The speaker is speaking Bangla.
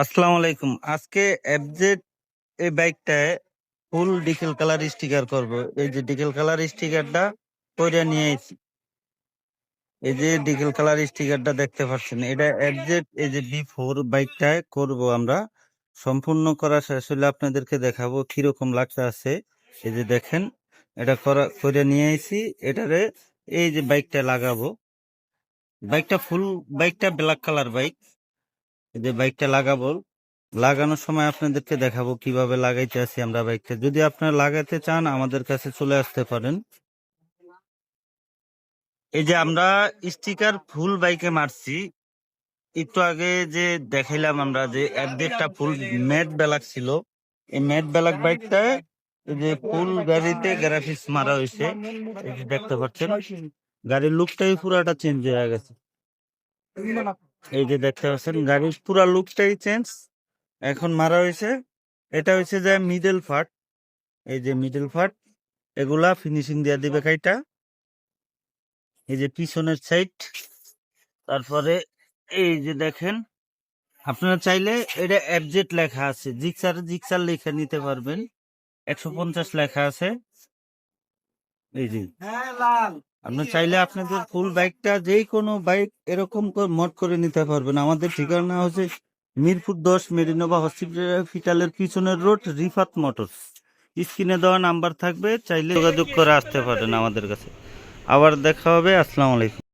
আসসালামু আলাইকুম। আজকে এফজেড এই বাইকটায় ফুল ডিকেল কালার স্টিকার করব। এই যে ডিকেল কালার স্টিকারটা কইরা নিয়ে এসেছি এই যে ডিকেল কালার স্টিকারটা দেখতে পাচ্ছেন। এটা এফজেড এই যে বি ফোর বাইকটায় করব আমরা। সম্পূর্ণ করা শেষ হলে আপনাদেরকে দেখাবো কীরকম লাগতে আছে। এই যে দেখেন, এটা করা করে নিয়ে এসেছি এটারে এই যে বাইকটা লাগাবো। বাইকটা ফুল বাইকটা ব্ল্যাক কালার বাইক। যে বাইকটা লাগাবো, লাগানোর সময় আপনাদেরকে দেখাবো কীভাবে লাগাইতে আছি আমরা বাইকটা যদি আপনারা লাগাতে চান, আমাদের কাছে চলে আসতে পারেন। এই যে আমরা স্টিকার ফুল বাইকে মারছি, একটু আগে যে দেখাইলাম আমরা যে অ্যাডেটটা ফুল ম্যাট ব্যালাক ছিল, এই ম্যাট ব্যালাক বাইকটা যে ফুল গাড়িতে গ্রাফিক্স মারা হয়েছে দেখতে পাচ্ছেন, গাড়ির লুকটাই পুরাটা চেঞ্জ হয়ে গেছে। এই যে দেখতে পাচ্ছেন গাড়ির পুরা লুকটাই চেঞ্জ এখন মারা হয়েছে এটা হয়েছে যে মিডল ফাট এই যে মিডল ফাট এগুলা ফিনিশিং দিয়ে দিবে কাইটা। এই যে পিছনের সাইড তারপরে এই যে দেখেন আপনারা চাইলে এটা অ্যাবজেট লেখা আছে জিক্সার জিক্সার লেখা নিতে পারবেন। একশো পঞ্চাশ লেখা আছে। এই যে। আপনার চাইলে আপনাদের ফুল বাইকটা যে কোনো বাইক এরকম মড করে নিতে পারবেন। আমাদের ঠিকানা হচ্ছে মিরপুর দশ মেরিনোভা হসপিটালের পিছনের রোড রিফাত মোটরস। স্ক্রিনে দেওয়া নাম্বার থাকবে, চাইলে যোগাযোগ করে আসতে পারেন আমাদের কাছে। আবার দেখা হবে, আসসালামু আলাইকুম।